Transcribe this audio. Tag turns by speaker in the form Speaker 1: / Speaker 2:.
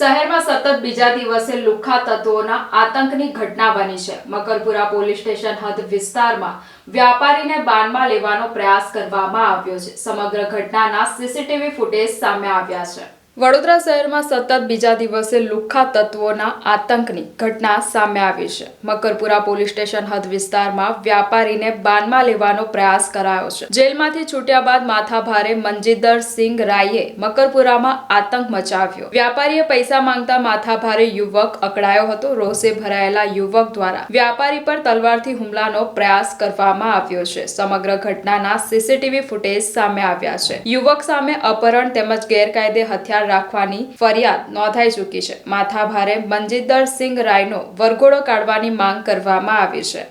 Speaker 1: શહેરમાં સતત બીજા દિવસે લુખ્ખા તત્વોના આતંકની ઘટના બની છે. મકરપુરા પોલીસ સ્ટેશન હદ વિસ્તારમાં વ્યાપારીને બાનમાં લેવાનો પ્રયાસ કરવામાં આવ્યો છે. સમગ્ર ઘટનાના સીસીટીવી ફૂટેજ સામે આવ્યા છે. વડોદરા શહેરમાં સતત બીજા દિવસે લુખ્ખા તત્વોના આતંકની ઘટના સામે આવી છે. મકરપુરા પોલીસ સ્ટેશન હદ વિસ્તારમાં વ્યાપારીને બાનમાં લેવાનો પ્રયાસ કરાયો છે. જેલમાંથી છૂટ્યા બાદ માથાભારે મંજીદર સિંઘ રાયે મકરપુરામાં આતંક મચાવ્યો. વ્યાપારીએ પૈસા માંગતા માથાભારે યુવક અકળાયો હતો. રોષે ભરાયેલા યુવક દ્વારા વ્યાપારી પર તલવારથી હુમલાનો પ્રયાસ કરવામાં આવ્યો છે. સમગ્ર ઘટનાના સીસીટીવી ફૂટેજ સામે આવ્યા છે. યુવક સામે અપહરણ તેમજ ગેરકાયદે હથિયાર રાખવાની ફરિયાદ નોંધાઈ ચૂકી છે. માથાભારે મંજીદર સિંહ રાયનો વરઘોડો કાઢવાની માંગ કરવામાં આવી છે.